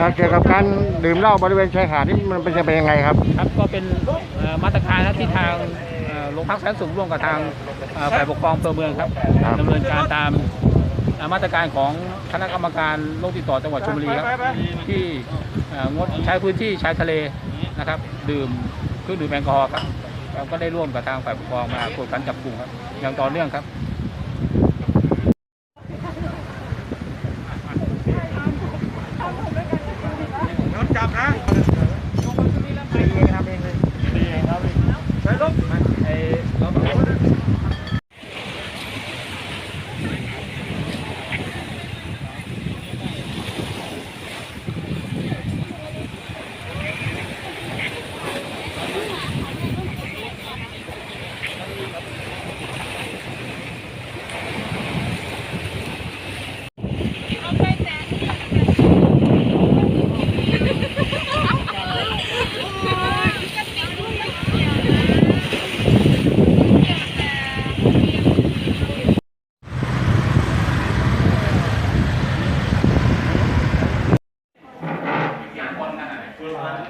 อ่าเกี่ยวกับการดื่มเหล้าบริเวณชายหาดนี่มันเป็นจะเป็นยังไงครับ ครับก็เป็นเอ่อมาตรการนะที่ทางเอ่อโรงพักแสนสุขร่วมกับทางเอ่อฝ่ายปกครองอำเภอเมืองครับครับ ดำเนินการตามเอ่อมาตรการของคณะกรรมการโรคติดต่อจังหวัดชลบุรีครับที่เอ่องดใช้พื้นที่ชายทะเลนะครับ ดื่มเครื่องดื่มแอลกอฮอล์ครับเราก็ได้ร่วมกับทางฝ่ายปกครองมากวดขันจับกลุ่มครับอย่างต่อเนื่องครับจับนะดี cabra.